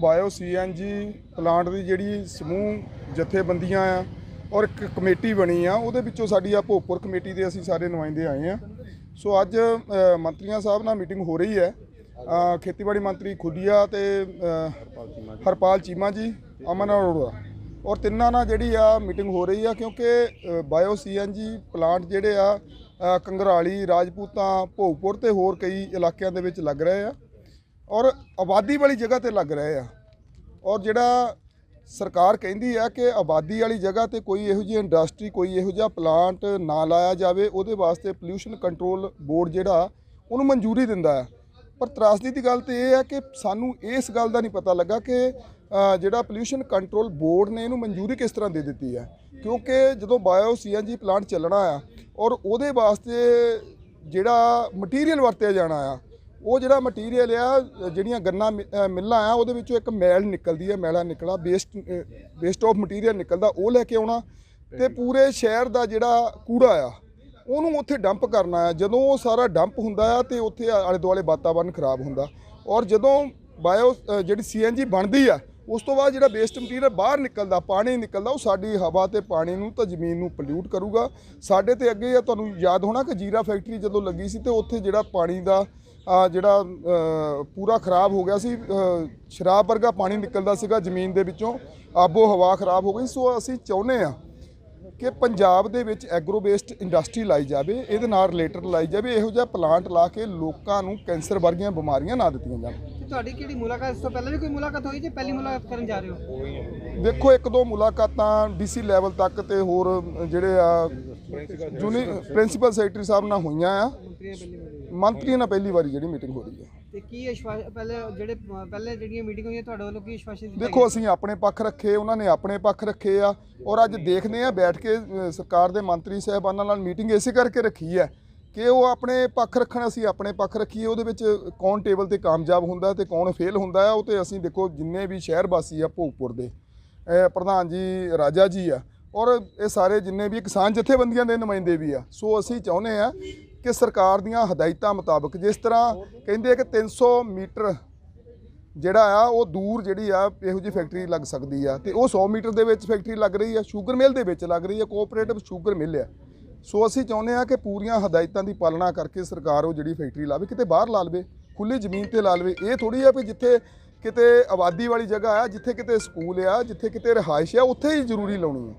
Bio CNG plant ਦੀ ਜਿਹੜੀ ਸਮੂਹ ਜਥੇਬੰਦੀਆਂ ਆ ਔਰ ਇੱਕ ਕਮੇਟੀ ਬਣੀ ਆ ਉਹਦੇ ਵਿੱਚੋਂ ਸਾਡੀ ਆ ਭੋਗਪੁਰ ਕਮੇਟੀ ਦੇ ਅਸੀਂ ਸਾਰੇ ਨੁਮਾਇੰਦੇ ਆਏ ਆ। ਸੋ ਅੱਜ ਮੰਤਰੀਆਂ ਸਾਹਿਬ ਨਾਲ ਮੀਟਿੰਗ ਹੋ ਰਹੀ ਹੈ। ਖੇਤੀਬਾੜੀ ਮੰਤਰੀ ਖੁੱਡੀਆ ਤੇ ਹਰਪਾਲ ਚੀਮਾ ਜੀ ਅਮਨ ਅਰੋੜਾ। ਔਰ ਤਿੰਨਾਂ ਨਾਲ ਜਿਹੜੀ ਆ ਮੀਟਿੰਗ ਹੋ ਰਹੀ ਆ ਕਿਉਂਕਿ ਬਾਇਓ ਸੀਐਨਜੀ ਪਲਾਂਟ ਜਿਹੜੇ ਆ ਅ, ਕੰਗਰਾਲੀ ਰਾਜਪੂਤਾਂ ਭੋਗਪੁਰ ਤੇ ਹੋਰ ਕਈ ਇਲਾਕਿਆਂ ਦੇ ਵਿੱਚ ਲੱਗ ਰਹੇ ਆ। ਔਰ ਆਬਾਦੀ ਵਾਲੀ ਜਗ੍ਹਾ ਤੇ ਲੱਗ ਰਹੇ ਆ। ਔਰ ਜਿਹੜਾ ਸਰਕਾਰ ਕਹਿੰਦੀ ਆ ਕਿ ਆਬਾਦੀ ਵਾਲੀ ਜਗ੍ਹਾ ਤੇ ਕੋਈ ਇਹੋ ਜਿਹੀ ਇੰਡਸਟਰੀ, ਕੋਈ ਇਹੋ ਜਿਹਾ ਪਲਾਂਟ ਨਾ ਲਾਇਆ ਜਾਵੇ, ਉਹਦੇ ਵਾਸਤੇ ਪੋਲਿਊਸ਼ਨ ਕੰਟਰੋਲ ਬੋਰਡ ਜਿਹੜਾ, ਉਹਨੂੰ ਮਨਜ਼ੂਰੀ ਦਿੰਦਾ ਹੈ ਪਰ ਤਰਾਸਦੀ ਦੀ ਗੱਲ ਤੇ ਇਹ ਹੈ ਕਿ ਸਾਨੂੰ ਇਸ ਗੱਲ ਦਾ ਨਹੀਂ ਪਤਾ ਲੱਗਾ ਕਿ ਜਿਹੜਾ ਪੋਲਿਊਸ਼ਨ ਕੰਟਰੋਲ ਬੋਰਡ ਨੇ ਇਹਨੂੰ ਮਨਜ਼ੂਰੀ ਕਿਸ ਤਰ੍ਹਾਂ ਦੇ ਦਿੱਤੀ ਹੈ ਕਿਉਂਕਿ ਜਦੋਂ ਬਾਇਓ ਸੀਐਨਜੀ ਪਲਾਂਟ ਚੱਲਣਾ ਆ, ਔਰ ਉਹਦੇ ਵਾਸਤੇ ਜਿਹੜਾ ਮਟੀਰੀਅਲ ਵਰਤਿਆ ਜਾਣਾ ਆ ਉਹ ਜਿਹੜਾ ਮਟੀਰੀਅਲ ਆ ਜਿਹੜੀਆਂ ਗੰਨਾ ਮਿ- ਮਿੱਲਾਂ ਆ ਉਹਦੇ ਵਿੱਚੋਂ ਇੱਕ ਮੈਲ ਨਿਕਲਦੀ ਹੈ ਮੈਲਾ ਨਿਕਲਾ ਵੇਸਟ ਵੇਸਟ ਆਫ ਮਟੀਰੀਅਲ ਨਿਕਲਦਾ ਉਹ ਲੈ ਕੇ ਆਉਣਾ। ਤੇ ਪੂਰੇ ਸ਼ਹਿਰ ਦਾ ਜਿਹੜਾ ਕੂੜਾ ਆ ਉਹਨੂੰ ਉੱਥੇ ਡੰਪ ਕਰਨਾ ਆ। ਜਦੋਂ ਉਹ ਸਾਰਾ ਡੰਪ ਹੁੰਦਾ ਆ ਤੇ ਉੱਥੇ ਆਲੇ ਦੁਆਲੇ ਵਾਤਾਵਰਨ ਖਰਾਬ ਹੁੰਦਾ। ਔਰ ਜਦੋਂ ਬਾਇਓ ਅ, ਜਿਹੜੀ ਸੀਐਨਜੀ ਬਣਦੀ ਆ ਉਸ ਤੋਂ ਬਾਅਦ ਜਿਹੜਾ ਵੇਸਟ ਮਟੀਰੀਅਲ ਬਾਹਰ ਨਿਕਲਦਾ, ਪਾਣੀ ਨਿਕਲਦਾ, ਉਹ ਸਾਡੀ ਹਵਾ ਤੇ ਪਾਣੀ ਨੂੰ ਤਾਂ ਜ਼ਮੀਨ ਨੂੰ ਪੋਲਿਊਟ ਕਰੂਗਾ। ਸਾਡੇ ਤੇ ਅੱਗੇ ਆ, ਤੁਹਾਨੂੰ ਯਾਦ ਹੋਣਾ ਕਿ ਜੀਰਾ ਫੈਕਟਰੀ ਜਦੋਂ ਲੱਗੀ ਸੀ ਤੇ ਉੱਥੇ ਜਿਹੜਾ ਪਾਣੀ ਦਾ ਜਿਹੜਾ ਪੂਰਾ ਖਰਾਬ ਹੋ ਗਿਆ ਸੀ ਸ਼ਰਾਬ ਵਰਗਾ ਪਾਣੀ ਨਿਕਲਦਾ ਸੀਗਾ ਜ਼ਮੀਨ ਦੇ ਵਿੱਚੋਂ, ਆਬੋ ਹਵਾ ਖਰਾਬ ਹੋ ਗਈ। ਸੋ ਅਸੀਂ ਚਾਹੁੰਦੇ ਆ ਕਿ ਪੰਜਾਬ ਦੇ ਵਿੱਚ ਐਗਰੋ ਬੇਸਡ ਇੰਡਸਟਰੀ ਲਾਈ ਜਾਵੇ, ਇਹਦੇ ਨਾਲ ਰਿਲੇਟਡ ਲਾਈ ਜਾਵੇ, ਇਹੋ ਜਿਹਾ ਪਲਾਂਟ ਲਾ ਕੇ ਲੋਕਾਂ ਨੂੰ ਕੈਂਸਰ ਵਰਗੀਆਂ ਬਿਮਾਰੀਆਂ ਨਾ ਦਿੱਤੀਆਂ ਜਾਣ। ਤੁਹਾਡੀ ਕਿਹੜੀ ਮੁਲਾਕਾਤ? ਇਸ ਤੋਂ ਪਹਿਲਾਂ ਵੀ ਕੋਈ ਮੁਲਾਕਾਤ ਹੋਈ ਜਾਂ? ਪਹਿਲੀ ਮੁਲਾਕਾਤ ਕਰਨ ਜਾ ਰਹੇ ਹੋ? ਦੇਖੋ ਇੱਕ ਦੋ ਮੁਲਾਕਾਤਾਂ ਡੀਸੀ ਲੈਵਲ ਤੱਕ ਤੇ ਹੋਰ ਜਿਹੜੇ ਆ ਜੂਨੀ ਪ੍ਰਿੰਸੀਪਲ ਸੈਕਟਰੀ ਸਾਹਿਬ ਨਾਲ ਹੋਈਆਂ ਆ। ਮੰਤਰੀਆਂ ਨਾਲ ਪਹਿਲੀ ਵਾਰੀ ਜਿਹੜੀ ਮੀਟਿੰਗ ਹੋ ਰਹੀ ਹੈ। ਤੇ ਕੀ ਵਿਸ਼ਵਾਸ ਪਹਿਲੇ ਜਿਹੜੇ ਪਹਿਲੇ ਜਿਹੜੀਆਂ ਮੀਟਿੰਗ ਹੋਈਆਂ ਤੁਹਾਡੇ ਵੱਲੋਂ ਕੀ ਵਿਸ਼ਵਾਸ ਦੇਖੋ ਅਸੀਂ ਆਪਣੇ ਪੱਖ ਰੱਖੇ ਉਹਨਾਂ ਨੇ ਆਪਣੇ ਪੱਖ ਰੱਖੇ ਆ। ਔਰ ਅੱਜ ਦੇਖਦੇ ਆ ਬੈਠ ਕੇ ਸਰਕਾਰ ਦੇ ਮੰਤਰੀ ਸਾਹਿਬਾਨਾਂ ਨਾਲ ਮੀਟਿੰਗ ਇਸੇ ਕਰਕੇ ਰੱਖੀ ਹੈ ਕਿ ਉਹ ਆਪਣੇ ਪੱਖ ਰੱਖਣ, ਅਸੀਂ ਆਪਣੇ ਪੱਖ ਰੱਖੀਏ, ਉਹਦੇ ਵਿੱਚ ਕੌਣ ਟੇਬਲ ਤੇ ਕਾਮਯਾਬ ਹੁੰਦਾ ਤੇ ਕੌਣ ਫੇਲ ਹੁੰਦਾ ਹੈ, ਉਹ ਤੇ ਅਸੀਂ ਦੇਖੋ ਜਿੰਨੇ ਵੀ ਸ਼ਹਿਰ ਵਾਸੀ ਆ ਭੋਗਪੁਰ ਦੇ ਪ੍ਰਧਾਨ ਜੀ, ਰਾਜਾ ਜੀ ਆ, ਔਰ ਇਹ ਸਾਰੇ ਜਿੰਨੇ ਵੀ ਕਿਸਾਨ ਜਥੇਬੰਦੀਆਂ ਦੇ ਨੁਮਾਇੰਦੇ ਵੀ ਆ, ਸੋ ਅਸੀਂ ਚਾਹੁੰਦੇ ਆ ਕਿ ਸਰਕਾਰ ਦੀਆਂ ਹਦਾਇਤਾਂ ਮੁਤਾਬਕ ਜਿਸ ਤਰ੍ਹਾਂ ਕਹਿੰਦੇ ਆ ਕਿ 300 ਮੀਟਰ ਜਿਹੜਾ ਆ, ਉਹ ਦੂਰ ਜਿਹੜੀ ਆ, ਇਹੋ ਜਿਹੀ ਫੈਕਟਰੀ ਲੱਗ ਸਕਦੀ ਆ, ਤੇ ਉਹ 100 ਮੀਟਰ ਦੇ ਵਿੱਚ ਫੈਕਟਰੀ ਲੱਗ ਰਹੀ ਆ, ਸ਼ੂਗਰ ਮਿਲ ਦੇ ਵਿੱਚ ਲੱਗ ਰਹੀ ਆ ਕੋਆਪਰੇਟਿਵ ਸ਼ੂਗਰ ਮਿਲ ਆ ਸੋ ਅਸੀਂ ਚਾਹੁੰਦੇ ਆ ਕਿ ਪੂਰੀਆਂ ਹਦਾਇਤਾਂ ਦੀ ਪਾਲਣਾ ਕਰਕੇ ਸਰਕਾਰ ਉਹ ਜਿਹੜੀ ਫੈਕਟਰੀ ਲਾਵੇ, ਕਿਤੇ ਬਾਹਰ ਲਾ ਲਵੇ ਖੁੱਲੀ ਜ਼ਮੀਨ ਤੇ ਲਾ ਲਵੇ। ਇਹ ਥੋੜੀ ਆ ਵੀ ਜਿੱਥੇ ਕਿਤੇ ਆਬਾਦੀ ਵਾਲੀ ਜਗ੍ਹਾ ਆ, ਜਿੱਥੇ ਕਿਤੇ ਸਕੂਲ ਆ, ਜਿੱਥੇ ਕਿਤੇ ਰਿਹਾਇਸ਼ ਆ, ਉੱਥੇ ਹੀ ਜ਼ਰੂਰੀ ਲਾਉਣੀ ਹੈ